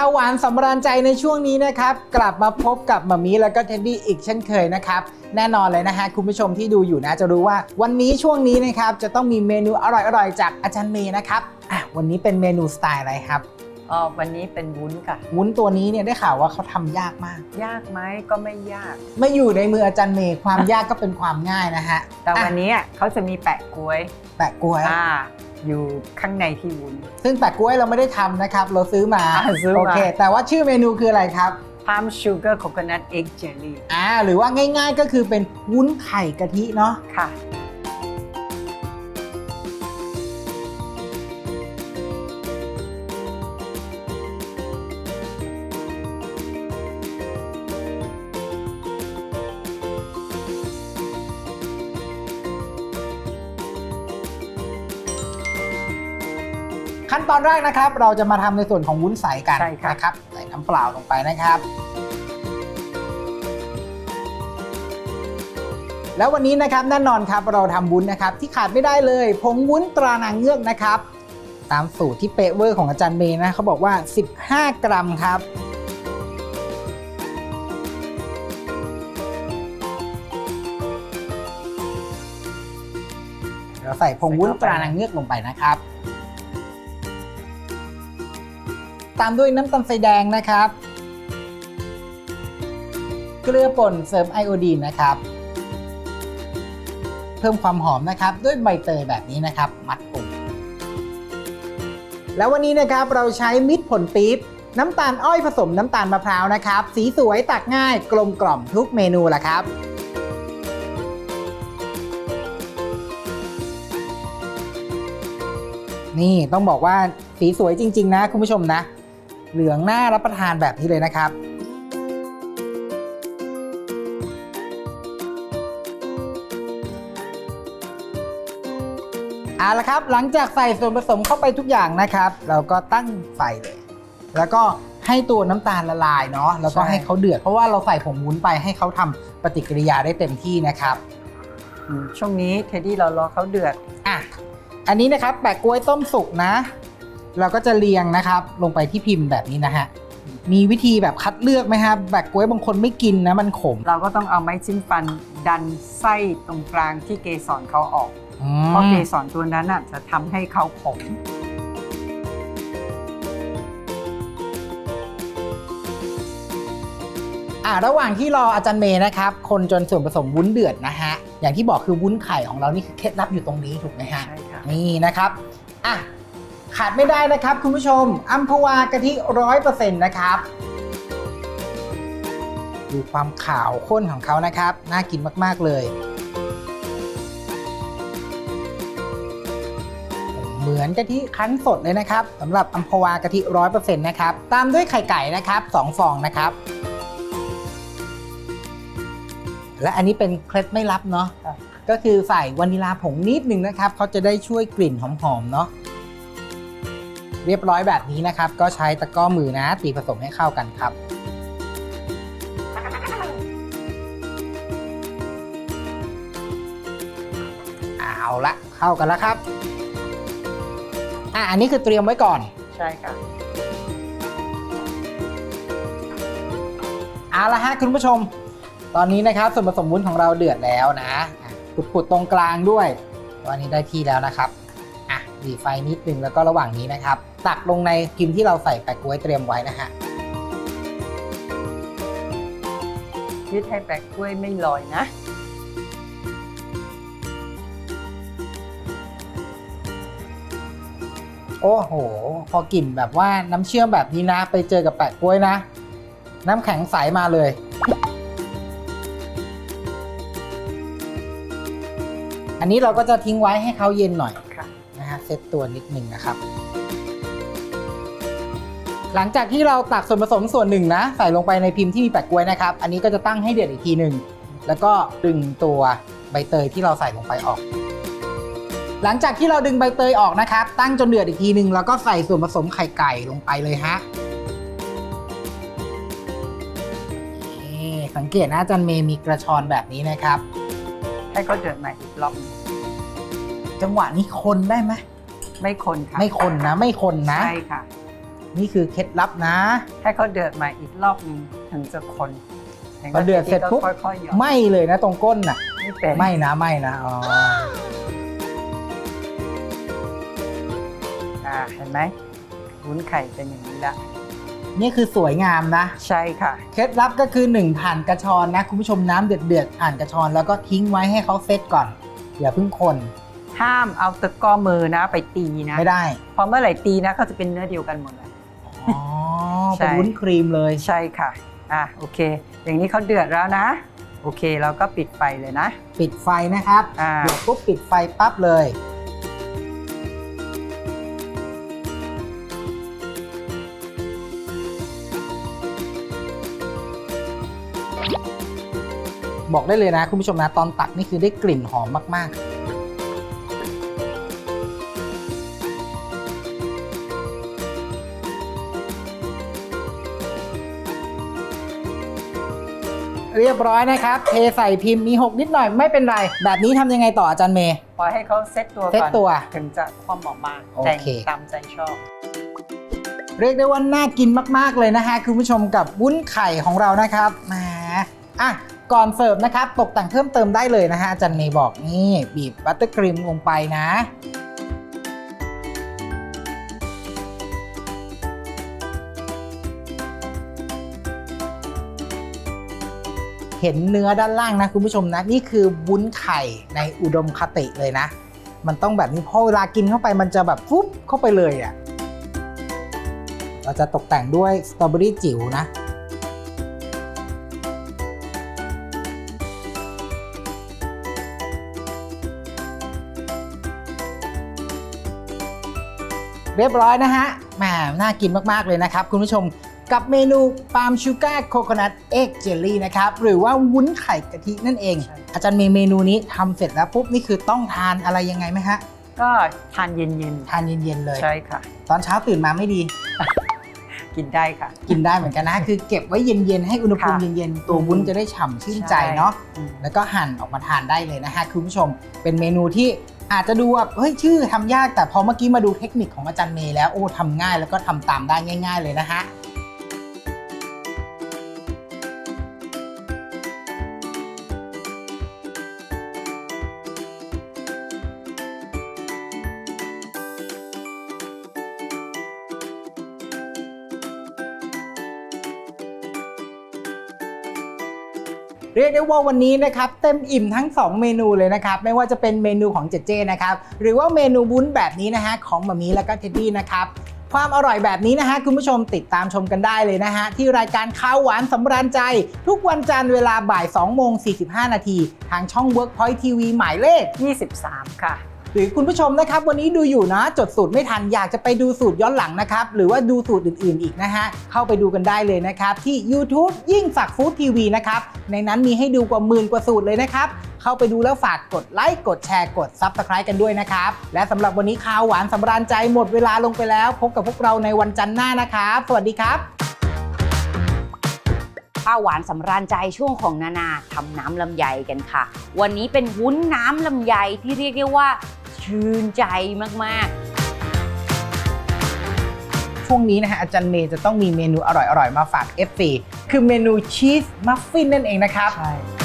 ข้าวหวานสำราญใจในช่วงนี้นะครับ กลับมาพบกับมามีแล้วก็เท็ดดี้อีกเช่นเคยนะครับ แน่นอนเลยนะฮะคุณผู้ชมที่ดูอยู่นะจะรู้ว่า วันนี้ช่วงนี้นะครับจะต้องมีเมนูอร่อยๆ จากอาจารย์เมย์นะครับอะวันนี้เป็นเมนูสไตล์อะไรครับอ๋อวันนี้เป็นวุ้นค่ะ วุ้นตัวนี้เนี่ยได้ข่าวว่าเขาทำยากมาก ยากไหมก็ไม่ยาก ไม่อยู่ในมืออาจารย์เมย์ความยากก็เป็นความง่ายนะฮะแต่วันอะนี้เขาจะมีแปะกล้วยแปะกล้วย อ่า อยู่ข้างในที่วุ้น ซึ่งแปะกล้วยเราไม่ได้ทำนะครับ เราซื้อมาอ่าซื้อมา โอเค แต่ว่าชื่อเมนูคืออะไรครับ palm sugar coconut egg jelly อ่าหรือว่าง่ายๆก็คือเป็นวุ้นไข่กะทิเนาะ ค่ะ ขั้นตอนแรกนะครับ เราจะมาทำในส่วนของวุ้นใสกันใช่ครับนะครับใส่น้ำเปล่าลงไปนะครับแล้ววันนี้นะครับแน่นอนครับเราทำวุ้นนะครับที่ขาดไม่ได้เลยผงวุ้นตรานางเงือกนะครับ ตามสูตรที่เป๊ะเวอร์ของอาจารย์เมย์นะเขาบอกว่า 15 กรัมครับ เราใส่ผงวุ้นตรานางเงือกลงไปนะครับ ตามด้วยน้ำตาลทรายแดงนะครับ เกลือป่นเสริมไอโอดีนนะครับ เพิ่มความหอมนะครับด้วยใบเตยแบบนี้นะครับ มัดปุ่มแล้ววันนี้นะครับเราใช้มิตรผลปี๊บน้ำตาลอ้อยผสมน้ำตาลมะพร้าวนะครับ สีสวยตักง่ายกลมกล่อมทุกเมนูแหละครับนี่ต้องบอกว่าสีสวยจริง ๆ นะคุณผู้ชมนะ เหลืองน่ารับประทานแบบนี้เลยนะครับเอาละครับ หลังจากใส่ส่วนผสมเข้าไปทุกอย่างนะครับ เราก็ตั้งไฟเลย แล้วก็ให้ตัวน้ำตาลละลายเนาะแล้วก็ใช่ให้เขาเดือด เพราะว่าเราใส่ผงวุ้นไปให้เขาทำปฏิกิริยาได้เต็มที่นะครับอืมช่วงนี้เทดดี้เรารอเขาเดือดอะอันนี้นะครับแปะกล้วยต้มสุกนะ เราก็จะเรียงนะครับลงไปที่พิมพ์แบบนี้นะฮะมีวิธีแบบคัดเลือกไหมครับแปะกล้วยบางคนไม่กินนะมันขมเราก็ต้องเอาไม้จิ้มฟันดันไส้ตรงกลางที่เกสรเขาออกอืเพราะมเกสรตัวนั้นน่ะจะทำให้เขาขม อะระหว่างที่รออาจารย์เมย์นะครับ คนจนส่วนผสมวุ้นเดือดนะฮะ อย่างที่บอกคือวุ้นไข่ของเรานี่คือเคล็ดลับอยู่ตรงนี้ถูกไหมฮะใช่ค่ะ นี่นะครับ อะ ขาดไม่ได้นะครับคุณผู้ชมอัมพวากะทิร้อยเปอร์เซ็นต์นะครับดูความขาวข้นของเขานะครับ น่ากินมาก ๆ เลยเหมือนกะทิคั้นสดเลยนะครับสำหรับอัมพวากะทิร้อยเปอร์เซ็นต์นะครับ ตามด้วยไข่ไก่นะครับสองฟองนะครับ และอันนี้เป็นเคล็ดไม่ลับเนาะค่ะก็คือใส่วานิลาผงนิดนึงนะครับเขาจะได้ช่วยกลิ่นหอมๆเนาะ เรียบร้อยแบบนี้นะครับ ก็ใช้ตะกร้อมือนะ ตีผสมให้เข้ากันครับเอาละเข้ากันแล้วครับอะอันนี้คือเตรียมไว้ก่อน ใช่ค่ะเอาละฮะคุณผู้ชม ตอนนี้นะครับส่วนผสมวุ้นของเราเดือดแล้วนะอะปุดๆตรงกลางด้วยตอนนี้ได้ที่แล้วนะครับ อะดีไฟนิดนึงแล้วก็ระหว่างนี้นะครับ ตักลงในพิมพ์ที่เราใส่แปะกล้วยเตรียมไว้นะฮะยืดให้แปะกล้วยไม่ลอยนะโอ้โห พอกลิ่นแบบว่าน้ำเชื่อมแบบนี้นะ ไปเจอกับแปะกล้วยนะ น้ำแข็งใสมาเลย อันนี้เราก็จะทิ้งไว้ให้เขาเย็นหน่อยค่ะนะฮะ เซตตัวนิดหนึ่งนะครับ หลังจากที่เราตักส่วนผสมส่วนหนึ่งนะ ใส่ลงไปในพิมพ์ที่มีแปะกล้วยนะครับ อันนี้ก็จะตั้งให้เดือดอีกทีหนึ่งแล้วก็ดึงตัวใบเตยที่เราใส่ลงไปออก หลังจากที่เราดึงใบเตยออกนะครับ ตั้งจนเดือดอีกทีหนึ่งแล้วก็ใส่ส่วนผสมไข่ไก่ลงไปเลยฮะนี่สังเกตนะอาจันเมย์มีกระชอนแบบนี้นะครับ ให้เขาเดือดใหม่อีกรอบหนึ่งจังหวะนี้คนได้ไหม ไม่คนค่ะไม่คนนะ ไม่คนนะ ใช่ค่ะ นี่คือเคล็ดลับนะ ให้เขาเดือดมาอีกรอบหนึงถึงจะคนพอเดือดเสร็จปุ๊บค่อยๆหยอดไม่เลยนะตรงก้นน่ะไม่เป็นไม่นะไม่นะอ๋ออ่าเห็นไหมวุ้นไข่เป็นอย่างนี้ละนี่คือสวยงามนะ ใช่ค่ะ เคล็ดลับก็คือ 1 ผ่านกระชอนนะ คุณผู้ชมน้ำเดือดเดือดๆผ่านกระชอนแล้วก็ทิ้งไว้ให้เขาเซตก่อน อย่าเพิ่งคน ห้ามเอาตะกร้อมือนะ ไปตีนะไม่ได้เพราะเมื่อไหร่ตีนะเขาจะเป็นเนื้อเดียวกันหมดเลย อ๋อใช่ เป็นวุ้นครีมเลยใช่ค่ะอะโอเค อย่างนี้เขาเดือดแล้วนะ โอเคเราก็ปิดไฟเลยนะ ปิดไฟนะครับอ่า เดี๋ยวปุ๊บปิดไฟปั๊บเลย บอกได้เลยนะ คุณผู้ชมนะ ตอนตักนี่คือได้กลิ่นหอมมาก เรียบร้อยนะครับ เทใส่พิมพ์มี6นิดหน่อยไม่เป็นไร แบบนี้ทำยังไงต่ออาจารย์เมย์ ปล่อยให้เขาเซ็ตตัวเซ็ตก่อนตัว ถึงจะความออกมาโอแต่งเค ตามใจชอบ เรียกได้ว่าน่ากินมากๆเลยนะฮะคุณผู้ชมกับวุ้นไข่ของเรานะครับแหมอะก่อนเสิร์ฟนะครับ ตกแต่งเพิ่มเติมได้เลยนะฮะอาจารย์เมย์บอกนี่บีบบัตเตอร์ครีมลงไปนะ เห็นเนื้อด้านล่างนะคุณผู้ชมนะ นี่คือวุ้นไข่ในอุดมคติเลยนะ มันต้องแบบนี้เพราะเวลากินเข้าไปมันจะแบบฟุ๊บเข้าไปเลยอะเราจะตกแต่งด้วยสตรอเบอรี่จิ๋วนะเรียบร้อยนะฮะแหมน่ากินมาก ๆ เลยนะครับ คุณผู้ชม กับเมนูปาล์มชูการ์โคโคนัทเอ็กเจลลี่นะครับ หรือว่าวุ้นไข่กะทินั่นเองใช่อาจารย์เมย์เมนูนี้ทำเสร็จแล้วปุ๊บ นี่คือต้องทานอะไรยังไงไหมฮะ ก็ทานเย็นทานเย็น ๆ เลย ๆ ใช่ค่ะ ตอนเช้าตื่นมาไม่ดี กินได้ค่ะ กินได้เหมือนกันนะ คือเก็บไว้เย็น ๆ ให้อุณหภูมิค่ะเย็น ๆ ตัววุ้นจะได้ฉ่ำชื่นใจเนาะ อืม แล้วก็หั่นออกมาทานได้เลยนะฮะคุณผู้ชม เป็นเมนูที่อาจจะดูว่าเฮ้ยชื่อทำยากแต่พอเมื่อกี้มาดูเทคนิคของอาจารย์เมย์แล้วโอ้ทำง่ายแล้วก็ทำตามได้ง่าย ๆ เลยนะฮะ เรียกได้ว่าวันนี้นะครับเต็มอิ่มทั้ง 2 เมนูเลยนะครับไม่ว่าจะเป็นเมนูของเจเจนะครับหรือว่าเมนูบุ้นแบบนี้นะฮะของมามีแล้วก็เท็ดดี้นะครับความอร่อยแบบนี้นะฮะคุณผู้ชมติดตามชมกันได้เลยนะฮะที่รายการข้าวหวานสำราญใจ ทุกวันจันทร์เวลาบ่าย2โมง45 นาทีทางช่อง Workpoint TV หมายเลข 23 ค่ะ หรือคุณผู้ชมนะครับ วันนี้ดูอยู่นะ จดสูตรไม่ทันอยากจะไปดูสูตรย้อนหลังนะครับ หรือว่าดูสูตรอื่นๆอีกนะฮะ เข้าไปดูกันได้เลยนะครับ ที่ YouTube ยิ่งสักฟู้ดทีวีนะครับ ในนั้นมีให้ดูกว่าหมื่นกว่าสูตรเลยนะครับ เข้าไปดูแล้วฝากกดไลค์กดแชร์กด Subscribe กันด้วยนะครับ และสำหรับวันนี้ข่าวหวานสำราญใจหมดเวลาลงไปแล้ว พบกับพวกเราในวันจันทร์หน้านะครับ สวัสดีครับข้าวหวานสำราญใจช่วงของนานาทำน้ำลำไยกันค่ะ วันนี้เป็นวุ้นน้ำลำไยที่เรียกได้ว่า ชื่นใจมากๆช่วงนี้นะฮะอาจารย์เมย์จะต้องมีเมนูอร่อยๆ มาฝาก FC คือเมนูชีสมัฟฟินนั่นเองนะครับ ใช่